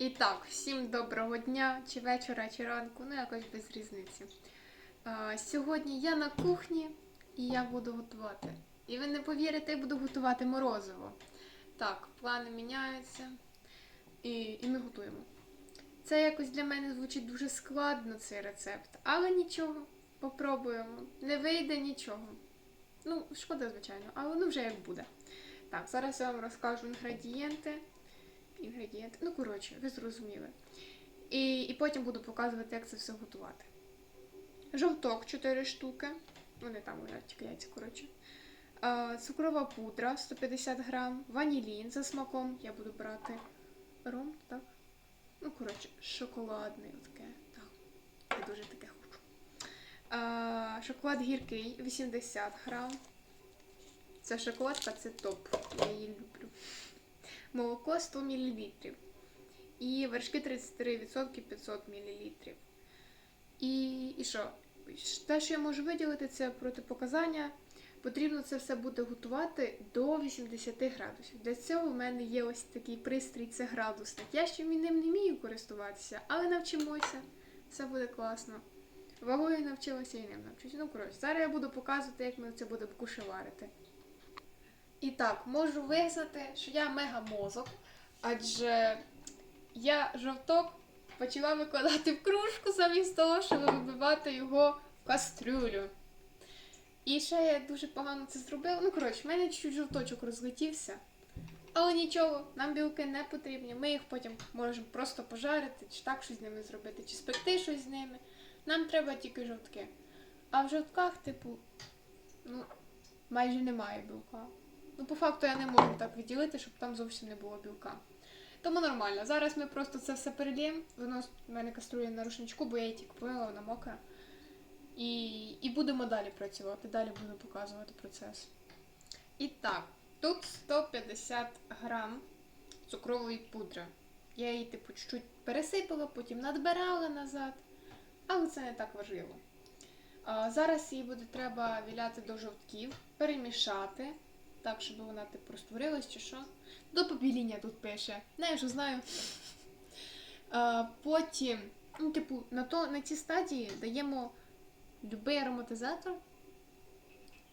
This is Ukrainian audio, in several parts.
І так, всім доброго дня, чи вечора, чи ранку, ну якось без різниці. А, сьогодні я на кухні і я буду готувати. І ви не повірите, я буду готувати морозиво. Так, плани міняються. І, і ми готуємо. Це якось для мене звучить дуже складно, цей рецепт, але нічого, попробуємо. Не вийде нічого. Ну, шкода, звичайно, але ну вже як буде. Так, зараз я вам розкажу інгредієнти. Інгредієнти. Ну, коротше, ви зрозуміли. І, і потім буду показувати, як це все готувати. Жовток 4 штуки. Вони там лежать яйця, коротше. Цукрова пудра 150 грам, ванілін за смаком. Я буду брати ром, так? Ну, коротше, шоколадний таке. Так, я дуже таке хочу. Шоколад гіркий 80 грам. Ця шоколадка це топ. Я її люблю. Молоко 100 мл. І вершки 33% 500 мл. І, і що? Те, що я можу виділити, це протипоказання. Потрібно це все буде готувати до 80 градусів. Для цього в мене є ось такий пристрій, це градусник. Я ще ним не вмію користуватися, але навчимося. Все буде класно. Вагою навчилася і ним навчуся. Ну, коротше, зараз я буду показувати, як ми це будемо кушеварити. І так, можу визнати, що я мега-мозок, адже я жовток почала викладати в кружку замість того, щоб вибивати його в кастрюлю. І ще я дуже погано це зробила. Ну, коротше, в мене чуть жовточок розлетівся. Але нічого, нам білки не потрібні. Ми їх потім можемо просто пожарити, чи так щось з ними зробити, чи спекти щось з ними. Нам треба тільки жовтки. А в жовтках, типу, ну, майже немає білка. Ну, по факту я не можу так відділити, щоб там зовсім не було білка. Тому нормально. Зараз ми просто це все перельємо. Воно в мене каструє на рушничку, бо я її тільки помила, вона мокра. І, і будемо далі працювати. Далі буду показувати процес. І так, тут 150 грам цукрової пудри. Я її, типу, чуть-чуть пересипала, потім надбирала назад. Але це не так важливо. А, зараз її буде треба віляти до жовтків, перемішати, так, щоб вона типу розтворилась чи що. До побіління тут пише. Не, я ж знаю. А, потім, ну, типу, на, то, на цій стадії даємо любий ароматизатор.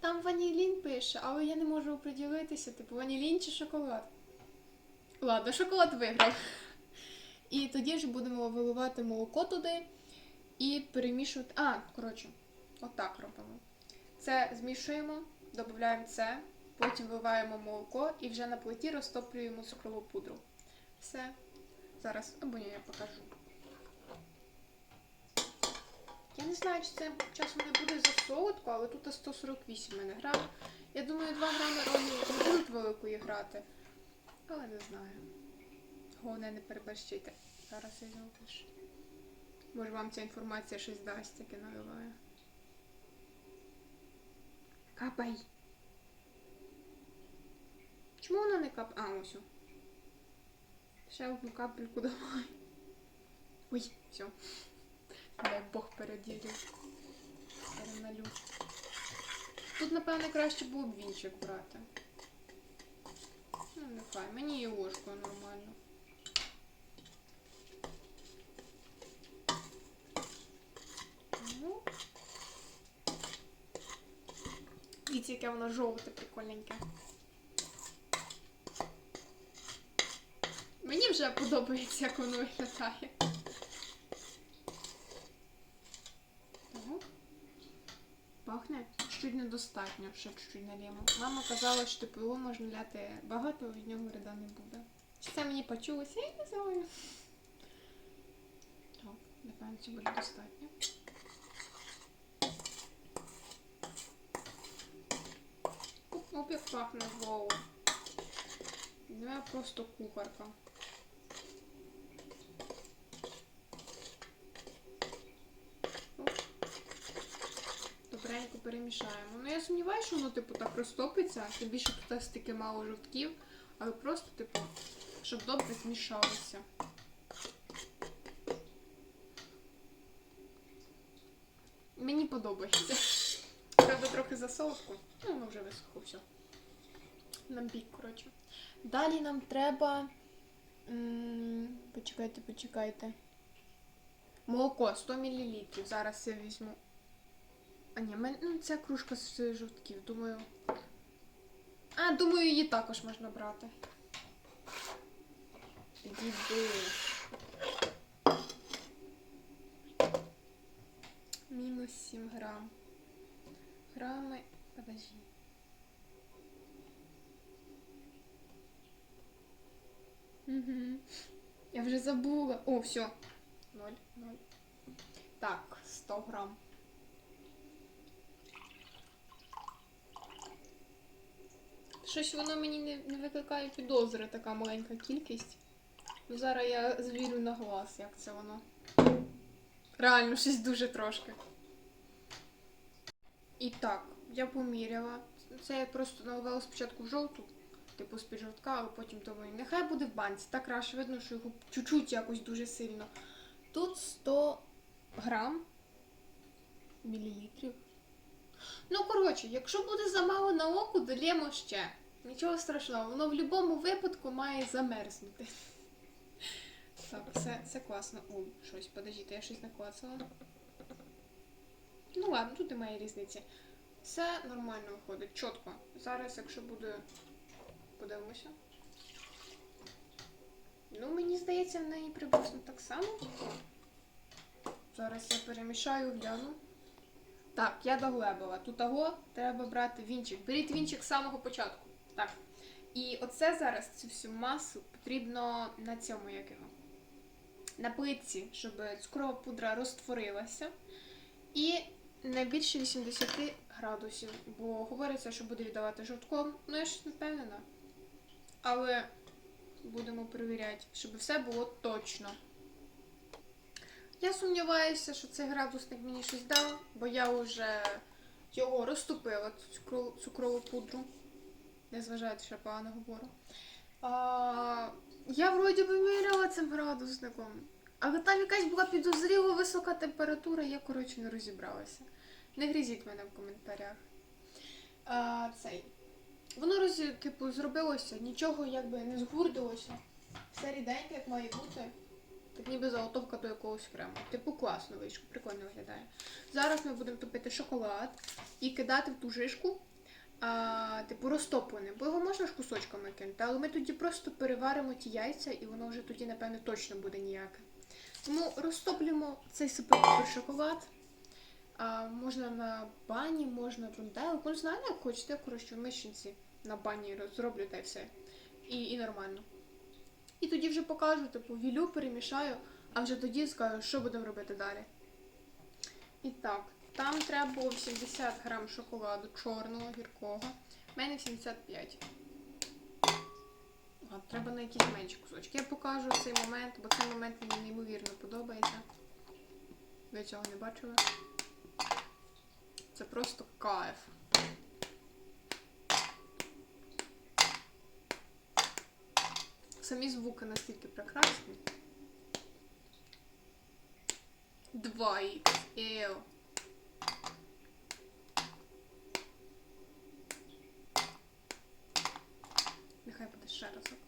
Там ванілін пише, але я не можу оприділитися, типу, ванілін чи шоколад. Ладно, шоколад виграв. І тоді ж будемо виливати молоко туди і перемішувати. А, коротше, отак робимо. Це змішуємо, додаємо це, потім вливаємо молоко і вже на плиті розтоплюємо цукрову пудру. Все. Зараз, або ні, я покажу. Я не знаю, чи це часом не буде за солодко, але тут 148 в мене грам. Я думаю, 2 грами роні не будуть великої грати. Але не знаю. Головне, не переборщити. Зараз я запишу. Може вам ця інформація щось дасть, яке наливаю. Капай. Чому вона не кап... А, ось. Ще одну капельку давай. Ой, все. Дай Бог переділив. Тут, напевно, краще було б вінчик брати. Ну, нехай. Мені і ложкою нормально. Ну. Дивіться, яке воно жовте, прикольненьке. Мені вже подобається, як воно виглядає. Ого. Пахне чуть недостатньо, ще чуть-чуть. Мама казала, що типу його можна ляти багато, від нього вреда не буде. Чи це мені почулося? Я не знаю. Так, напевно, це буде достатньо. Оп, як пахне воу. Ну, я просто кухарка. Перемішаємо. Ну я сумніваюся, що воно типу так розтопиться, тим більше тут стільки мало жовтків, але просто, типу, щоб добре змішалося. Мені подобається. Треба трохи засолку. Ну, воно вже висохло все. Нам бік, коротше. Далі нам треба Почекайте, почекайте. Молоко 100 мл. Зараз я візьму. А ні, мен... ну, ця кружка з жовтків, думаю. А, думаю, її також можна брати. Діди. Мінус 7 грам. Грами. Подожди. Угу. Я вже забула. О, все. Ноль, ноль. Так, 100 грам. Щось воно мені не, не викликає підозри, така маленька кількість. Ну, зараз я звірю на глаз, як це воно. Реально, щось дуже трошки. І так, я поміряла. Це я просто наливала спочатку в жовту, типу з-під жовтка, а потім думаю, нехай буде в банці. Так краще видно, що його чуть-чуть якось дуже сильно. Тут 100 грам мілілітрів. Ну, коротше, якщо буде замало на око, ще. Нічого страшного, воно в будь-якому випадку має замерзнути. Так, це, це класно. Ой, щось, подождіть, я щось наклацала. Ну ладно, тут немає різниці. Все нормально виходить, чітко. Зараз, якщо буде. Подивимося. Ну, мені здається, в неї приблизно так само. Зараз я перемішаю, гляну. Так, я доглебила. Тут того треба брати вінчик. Беріть вінчик з самого початку. Так. І оце зараз цю всю масу потрібно на цьому як його. На плитці, щоб цукрова пудра розтворилася. І не більше 80 градусів, бо говориться, що буде віддавати жовтком. Ну, я ж не впевнена. Але будемо перевіряти, щоб все було точно. Я сумніваюся, що цей градусник мені щось дав, бо я вже його розтопила, цю цукрову, пудру. Не зважайте, що я погано говорю. А, я вроді би міряла цим градусником, але там якась була підозріло висока температура, я, коротше, не розібралася. Не грізіть мене в коментарях. А, цей. Воно роз, типу, зробилося, нічого якби не згурдилося. Все ріденьке, як має бути. Так ніби заготовка до якогось крему. Типу класно вийшло, прикольно виглядає. Зараз ми будемо топити шоколад і кидати в ту жишку, а, типу розтоплене, бо його можна ж кусочками кинути, але ми тоді просто переваримо ті яйця і воно вже тоді, напевно, точно буде ніяке. Тому розтоплюємо цей супер шоколад. А, можна на бані, можна в ронделку, не знаю, як хочете, коротше, в мишинці на бані зроблю та все. І, і нормально. І тоді вже покажу, типу, вілю, перемішаю, а вже тоді скажу, що будемо робити далі. І так, там треба було 80 грам шоколаду чорного, гіркого. У мене 75. А, треба на якісь менші кусочки. Я покажу цей момент, бо цей момент мені неймовірно подобається. Ви цього не бачили? Це просто кайф. Самі звуки настільки прекрасні. 2х. Нехай буде ще разок.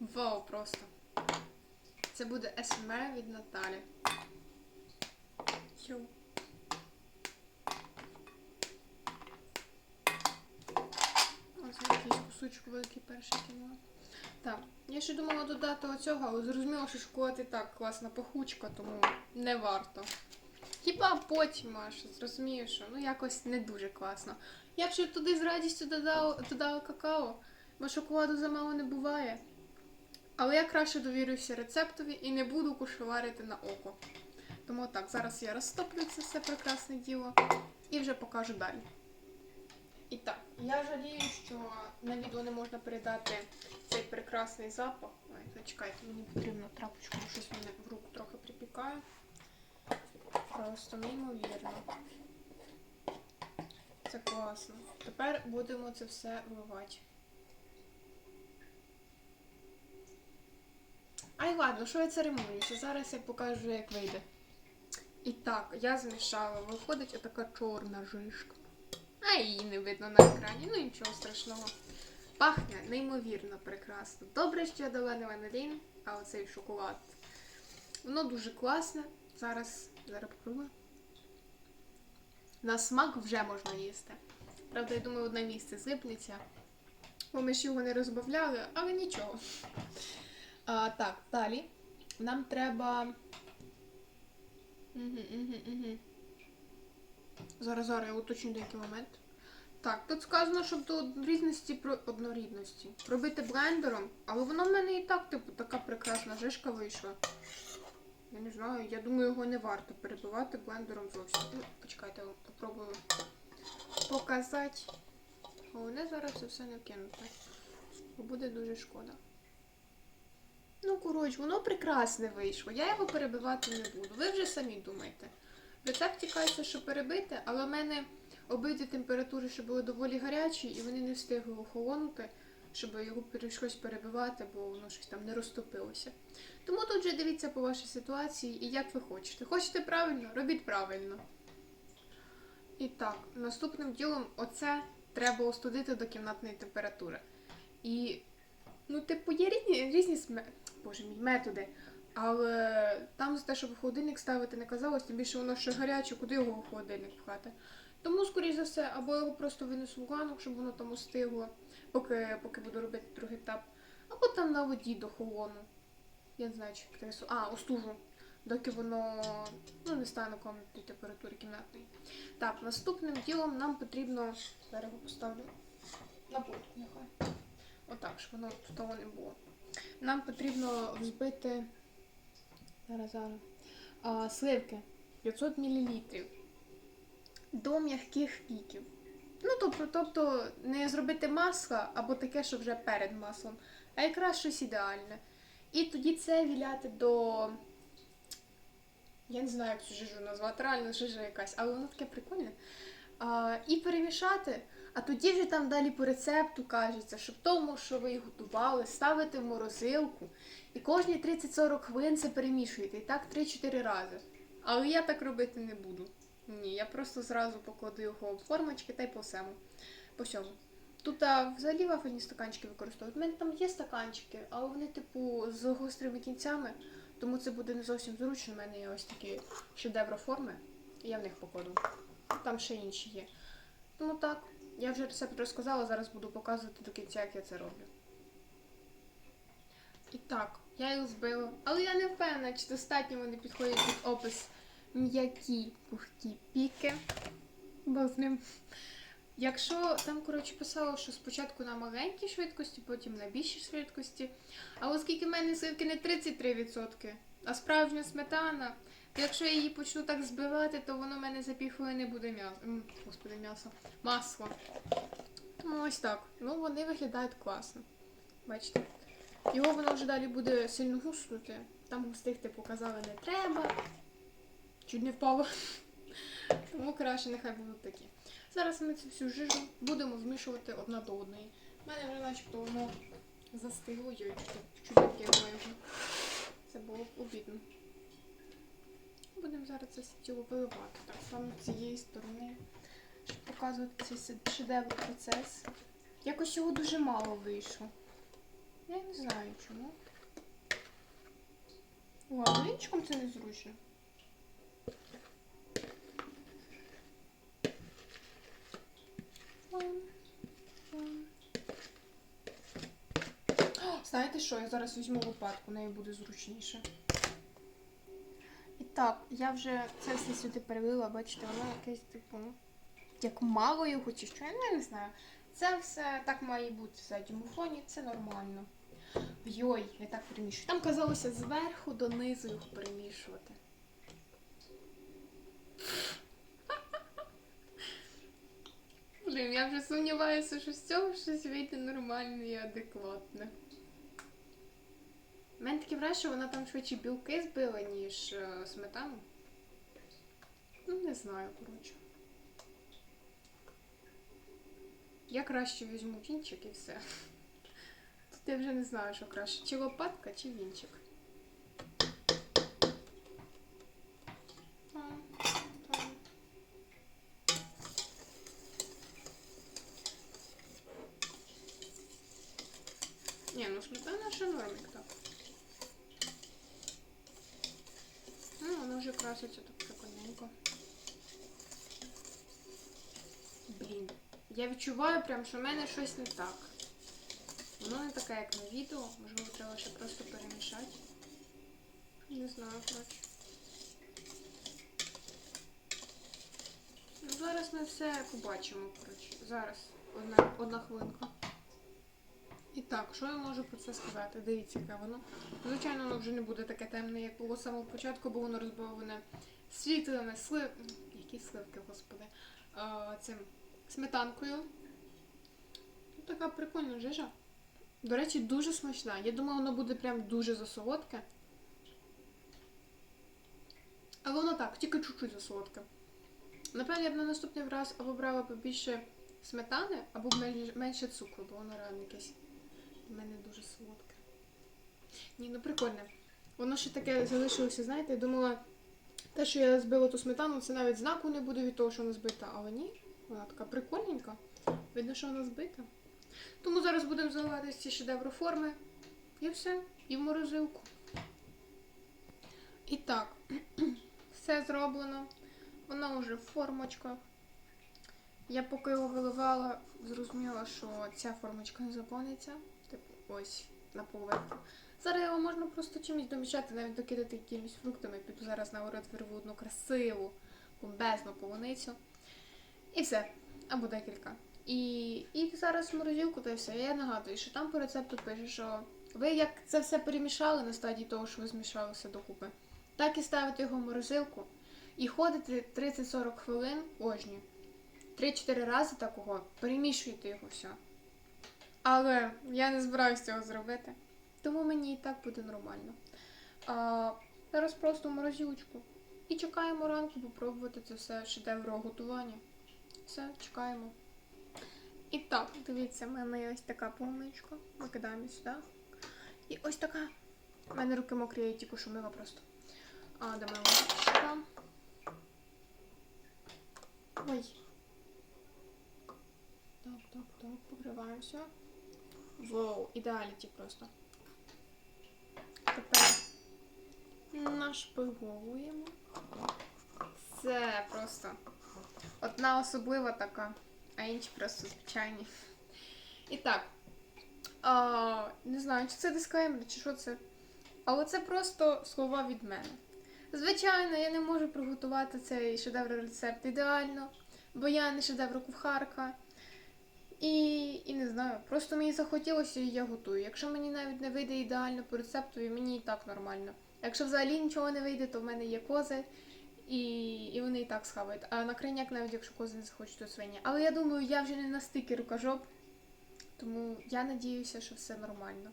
Вау, просто. Це буде СМР від Наталі. Йоу. Ось якийсь кусочок великий перший кинула. Так, я ще думала додати оцього, але зрозуміла, що шоколад і так класна пахучка, тому не варто. Хіба потім аж зрозумію, що ну якось не дуже класно. Я б ще туди з радістю додала, додала какао, бо шоколаду замало не буває. Але я краще довірюся рецептові і не буду кушеварити на око. Тому так, зараз я розтоплю це все прекрасне діло і вже покажу далі. І так, я жалію, що на відео не можна передати цей прекрасний запах. Ой, зачекайте, мені потрібно трапочку, щось мене в руку трохи припікає. Просто неймовірно. Це класно. Тепер будемо це все вливати. Ай, ладно, що я церемонюся? Зараз я покажу, як вийде. І так, я змішала. Виходить отака чорна жишка. А її не видно на екрані, ну нічого страшного. Пахне неймовірно прекрасно. Добре, що я дала не ванилін. а оцей шоколад. Воно дуже класне. Зараз, зараз попробую. На смак вже можна їсти. Правда, я думаю, одне місце злипнеться. Бо ми ж його не розбавляли, але нічого. А, так, далі. Нам треба. Угу, угу, угу. Зараз, зараз я уточню деякий момент. Так, тут сказано, щоб до однорідності про однорідності робити блендером, але воно в мене і так, типу, така прекрасна жишка вийшла. Я не знаю, я думаю, його не варто перебивати блендером зовсім. Ну, почекайте, попробую показати. Головне зараз це все не кинути. Бо буде дуже шкода. Ну, коротше, воно прекрасне вийшло. Я його перебивати не буду. Ви вже самі думаєте. В рецепті кажеться, що перебити, але в мене обидві температури ще були доволі гарячі, і вони не встигли охолонути, щоб його прийшлось перебивати, бо воно щось там не розтопилося. Тому тут вже дивіться по вашій ситуації і як ви хочете. Хочете правильно, робіть правильно. І так, наступним ділом оце треба остудити до кімнатної температури. І, ну, типу, є різні, різні сме... Боже мій, методи. Але там за те, щоб холодильник ставити не казалось, тим більше воно ще гаряче, куди його в холодильник пхати. Тому, скоріш за все, або його просто винесу в ганок, щоб воно там остигло, поки, поки буду робити другий етап, або там на воді до холону. Я не знаю, чи як. А, остужу. Доки воно ну, не стане комнатної температури кімнатної. Так, наступним ділом нам потрібно. Його поставлю на полку, нехай. Отак, щоб воно тут того не було. Нам потрібно взбити зараз, зараз. А, сливки 500 мл до м'яких піків. Ну, тобто, тобто не зробити масло або таке, що вже перед маслом, а якраз щось ідеальне. І тоді це віляти до. Я не знаю, як цю жижу назвати, реально жижа якась, але воно таке прикольне. А, і перемішати. А тоді вже там далі по рецепту кажеться, що в тому, що ви їх готували, ставите в морозилку. І кожні 30-40 хвилин це перемішуєте. І так 3-4 рази. Але я так робити не буду. Ні, я просто зразу покладу його в формочки та й по всьому. По всьому. Тут а, взагалі вафельні стаканчики використовують. У мене там є стаканчики, але вони, типу, з гострими кінцями, тому це буде не зовсім зручно. У мене є ось такі шедевроформи, і я в них покладу. Там ще інші є. Тому так, я вже рецепт розказала, зараз буду показувати до кінця, як я це роблю. І так, я їх збила, але я не впевнена, чи достатньо вони підходять під опис м'які пухкі піки. Бо з ним. Якщо там, коротше, писало, що спочатку на маленькій швидкості, потім на більшій швидкості. А оскільки в мене сливки не 33%, а справжня сметана, якщо я її почну так збивати, то воно в мене за півхвилини буде м'ясо. Господи, м'ясо. Масло. Тому ось так. Ну, вони виглядають класно. Бачите? Його воно вже далі буде сильно гуснути. Там густих, типу, казали, не треба. Чуть не впало. Тому краще нехай будуть такі. Зараз ми цю всю жижу будемо змішувати одна до одної. У мене вже начебто воно застигло, йой, чуть не кинула його. Це було б обідно. Будемо зараз це все тіло виливати. Так само цієї сторони, щоб показувати цей се- шедевр процес. Якось його дуже мало вийшло. Я не знаю чому. Ладно, вінчиком це незручно. Ам, ам. О, Знаєте що? Я зараз візьму лопатку, нею буде зручніше. І так, я вже це все сюди перелила, бачите, воно якесь типу. Як мало його чи що, я не знаю. Це все так має бути в задньому фоні, це нормально. Йой, я так перемішую. Там казалося зверху донизу його перемішувати. Блін, я вже сумніваюся, що з цього щось вийде нормальне і адекватне. Мене таке враження, що вона там швидше білки збила, ніж е, сметану. Ну, не знаю, коротше. Я краще візьму вінчик і все. Тут я вже не знаю, що краще. Чи лопатка, чи вінчик. Ні, ну сметана ще нормик так. дуже краситься так прикольненько. Блін. Я відчуваю прям, що в мене щось не так. Воно не таке, як на відео. Можливо, треба ще просто перемішати. Не знаю, коротше. Ну, зараз ми все побачимо, коротше. Зараз. Одна, одна хвилинка. І так, що я можу про це сказати? Дивіться, яке воно. Звичайно, воно вже не буде таке темне, як було з самого початку, бо воно розбавлене світлими слив... Які сливки, господи. А, цим сметанкою. Ну, така прикольна жижа. До речі, дуже смачна. Я думала, воно буде прям дуже засолодке. Але воно так, тільки чуть-чуть засолодке. Напевно, я б на наступний раз або брала побільше сметани, або менше цукру, бо воно реально якесь у мене дуже солодке. Ні, ну прикольне. Воно ще таке залишилося, знаєте, я думала, те, що я збила ту сметану, це навіть знаку не буде від того, що вона збита. Але ні, вона така прикольненька. Видно, що вона збита. Тому зараз будемо заливати ці шедеври форми. І все. І в морозилку. І так, все зроблено. Воно вже в формочках. Я поки його виливала, зрозуміла, що ця формочка не заповниться. Ось на поверху. Зараз його можна просто чимось домішати, навіть докидати якимись фруктами. Піду зараз на уряд вирву одну красиву, бомбезну полуницю. І все. Або декілька. І, і зараз в морозилку та все. Я нагадую, що там по рецепту пише, що ви як це все перемішали на стадії того, що ви змішали все докупи, так і ставите його в морозилку і ходите 30-40 хвилин кожні. 3-4 рази такого перемішуєте його все. Але я не збираюся цього зробити. Тому мені і так буде нормально. А, зараз просто в морозилочку. І чекаємо ранку попробувати це все шедевро готування. Все, чекаємо. І так, дивіться, в мене є ось така полуничка. Викидаємо сюди. І ось така. У мене руки мокрі, я тільки що мила просто. А, дамо ложечка. Ой. Так, так, так, покриваємося. Воу, ідеаліті просто. Тепер нашпиговуємо. Це просто одна особлива така, а інші просто звичайні. І так. А, не знаю, чи це дисклеймер, чи що це. Але це просто слова від мене. Звичайно, я не можу приготувати цей шедевр рецепт ідеально, бо я не шедевр кухарка. І, і не знаю, просто мені захотілося і я готую. Якщо мені навіть не вийде ідеально по рецепту, і мені і так нормально. Якщо взагалі нічого не вийде, то в мене є кози, і, і вони і так схавають. А на крайняк, навіть якщо кози не захочуть, то свині. Але я думаю, я вже не настільки рукожоп, тому я надіюся, що все нормально.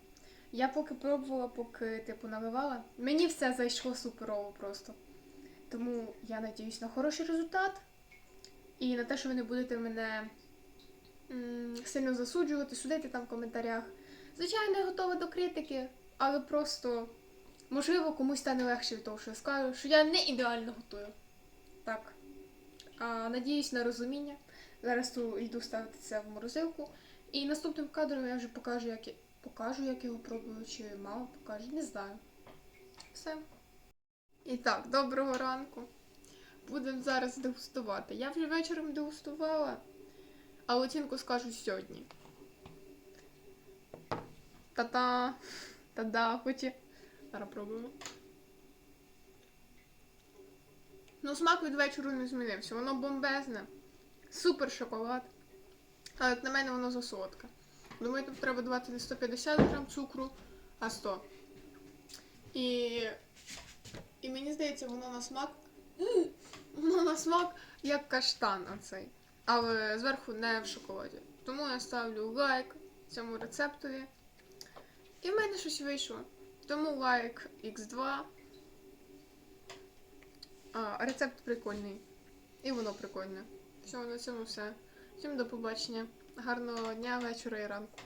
Я поки пробувала, поки типу наливала, мені все зайшло суперово просто. Тому я надіюсь на хороший результат і на те, що ви не будете мене сильно засуджувати, судити там в коментарях. Звичайно, я готова до критики, але просто можливо комусь стане легше від того, що я скажу, що я не ідеально готую. Так. А, надіюсь на розуміння. Зараз ту йду ставити це в морозилку. І наступним кадром я вже покажу, як я покажу, як його пробую, чи мама покаже, не знаю. Все. І так, доброго ранку. Будемо зараз дегустувати. Я вже вечором дегустувала, а оцінку скажу сьогодні. Та-та! Та-да, хоч і... Зараз пробуємо. Ну, смак від вечору не змінився. Воно бомбезне. Супер шоколад. Але як на мене воно засолодке. Думаю, тут треба давати не 150 грам цукру, а 100. І, і мені здається, воно на смак. Воно на смак як каштан оцей. Але зверху не в шоколаді. Тому я ставлю лайк цьому рецептові. І в мене щось вийшло. Тому лайк X2. А, рецепт прикольний. І воно прикольне. Все, на цьому все. Всім до побачення. Гарного дня, вечора і ранку.